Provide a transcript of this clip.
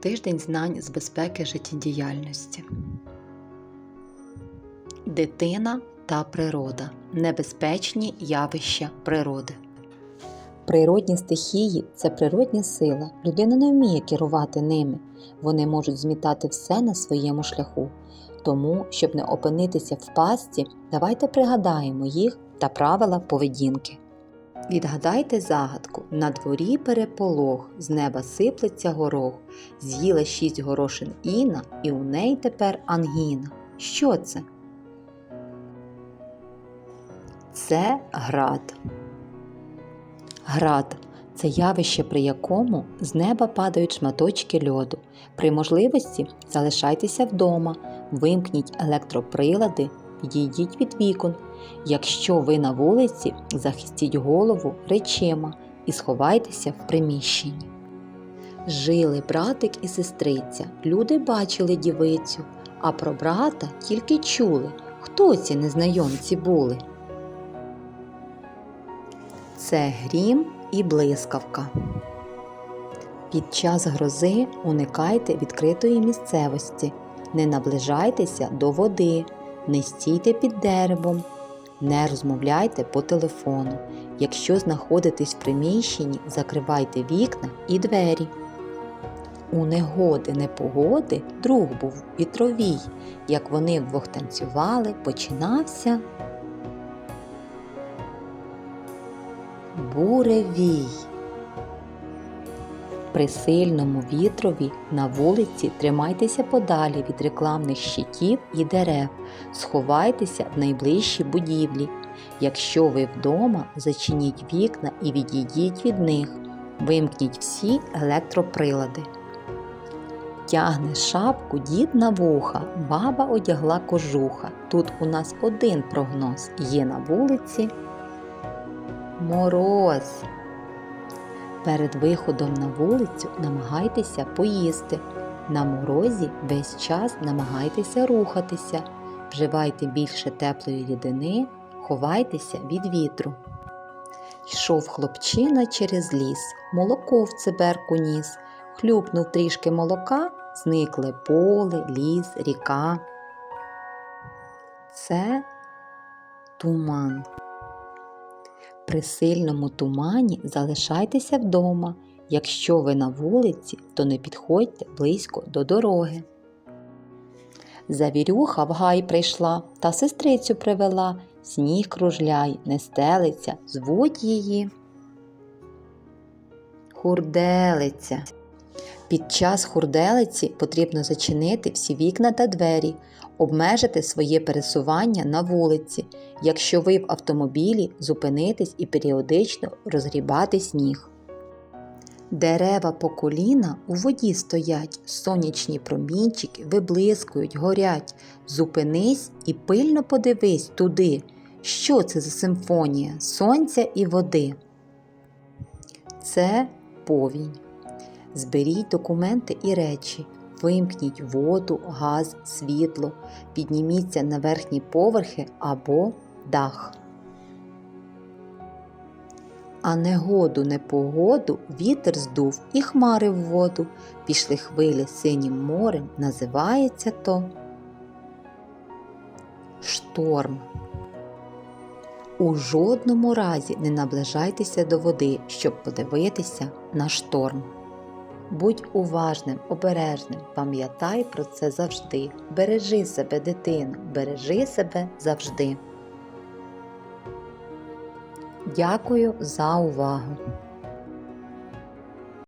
Тиждень знань з безпеки життєдіяльності. Дитина та природа. Небезпечні явища природи. Природні стихії це природня сила. Людина не вміє керувати ними. Вони можуть змітати все на своєму шляху. Тому, щоб не опинитися в пастці, давайте пригадаємо їх та правила поведінки. Відгадайте загадку: на дворі переполох, з неба сиплеться горох, з'їла шість горошин Іна, і у неї тепер ангіна. Що це? Це град. Град це явище, при якому з неба падають шматочки льоду. При можливості залишайтеся вдома, вимкніть електроприлади, відійдіть від вікон. Якщо ви на вулиці, захистіть голову речима і сховайтеся в приміщенні. Жили братик і сестриця, люди бачили дівицю, а про брата тільки чули, хто ці незнайомці були. Це грім і блискавка. Під час грози уникайте відкритої місцевості, не наближайтеся до води, не стійте під деревом, не розмовляйте по телефону. Якщо знаходитесь в приміщенні, закривайте вікна і двері. У негоди непогоди друг був вітровій. Як вони вдвох танцювали, починався буревій. При сильному вітрові на вулиці тримайтеся подалі від рекламних щитів і дерев, сховайтеся в найближчі будівлі. Якщо ви вдома, зачиніть вікна і відійдіть від них, вимкніть всі електроприлади. Тягне шапку дід на вуха, баба одягла кожуха. Тут у нас один прогноз є на вулиці мороз. Перед виходом на вулицю намагайтеся поїсти. На морозі весь час намагайтеся рухатися, вживайте більше теплої рідини, ховайтеся від вітру. Йшов хлопчина через ліс, молоко в циберку ніс, хлюпнув трішки молока, зникли поле, ліс, ріка. Це туман. При сильному тумані залишайтеся вдома. Якщо ви на вулиці, то не підходьте близько до дороги. Завірюха в гай прийшла та сестрицю привела, сніг кружляй, не стелиться, звуть її. Хурделиця. Під час хурделиці потрібно зачинити всі вікна та двері, обмежити своє пересування на вулиці. Якщо ви в автомобілі, зупинитись і періодично розгрібати сніг. Дерева по коліна у воді стоять, сонячні промінчики виблискують, горять. Зупинись і пильно подивись туди. Що це за симфонія сонця і води? Це повінь. Зберіть документи і речі, вимкніть воду, газ, світло, підніміться на верхні поверхи або дах. А негоду, непогоду вітер здув і хмари в воду, пішли хвилі синім морем, називається то шторм. У жодному разі не наближайтеся до води, щоб подивитися на шторм. Будь уважним, обережним, пам'ятай про це завжди. Бережи себе, дитино, бережи себе завжди. Дякую за увагу!